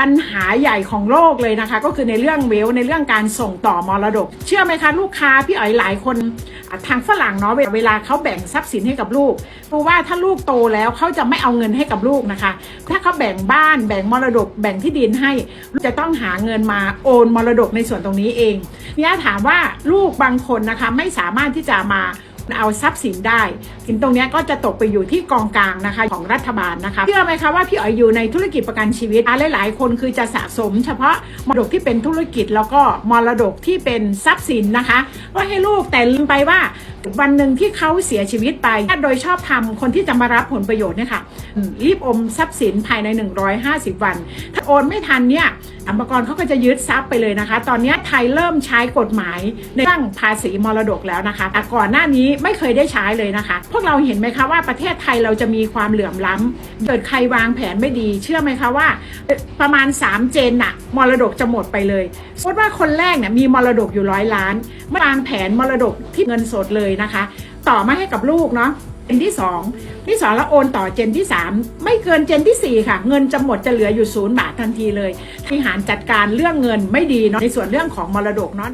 ปัญหาใหญ่ของโลกเลยนะคะ ก็คือในเรื่องเวลในเรื่องการส่งต่อมรดก เชื่อไหมคะ ลูกค้าพี่อ๋อยหลายคนทางฝรั่งเนาะเวลาเขาแบ่งทรัพย์สินให้กับลูกเพราะว่าถ้าลูกโตแล้วเขาจะไม่เอาเงินให้กับลูกนะคะ ถ้าเขาแบ่งบ้านแบ่งมรดก แบ่งที่ดินให้จะต้องหาเงินมาโอนมรดกในส่วนตรงนี้เองเนี่ยถามว่าลูกบางคนนะคะไม่สามารถที่จะมา เอาทรัพย์สินได้ สินตรงนี้ก็จะตกไปอยู่ที่กองกลางนะคะของรัฐบาลนะคะเชื่อไหมคะว่าพี่อ๋อยอยู่ในธุรกิจประกันชีวิตหลาย ๆ คนคือจะสะสม เฉพาะมรดกที่เป็นธุรกิจแล้วก็มรดกที่เป็นทรัพย์สินนะคะว่าให้ลูกแต่ลืมไปว่าวันหนึ่งที่เขาเสียชีวิตไปโดยชอบทำคนที่จะมารับผลประโยชน์เนี่ยค่ะรีบอมทรัพย์สินภายใน 150 วัน ถ้าโอนไม่ทันเนี่ยสัมภกรเขาก็จะยึดทรัพย์ไปเลยนะคะ ตอนนี้ไทยเริ่มใช้กฎหมายในเรื่องภาษีมรดกแล้วนะคะแต่ก่อนหน้านี้ไม่เคยได้ใช้เลยนะคะ พวกเราเห็นไหมคะว่าประเทศไทยเราจะมีความเหลื่อมล้ำเกิดใครวางแผนไม่ดี เชื่อไหมคะว่า ประมาณ 3 เจนน่ะมรดกจะหมดไปเลยสมมติว่าคนแรกเนี่ยมีมรดกอยู่ร้อยล้านม่วางแผนมรดกที่เงินสดเลยนะคะ ต่อมาให้กับลูกเนาะเจนที่2ที่2แล้วโอนต่อเจนที่ 3 ไม่เกินเจนที่ 4 ค่ะ เงินจะหมดจะเหลืออยู่ศูนย์บาททันทีเลยบริหารจัดการเรื่องเงินไม่ดีเนาะในส่วนเรื่องของมรดกเนาะ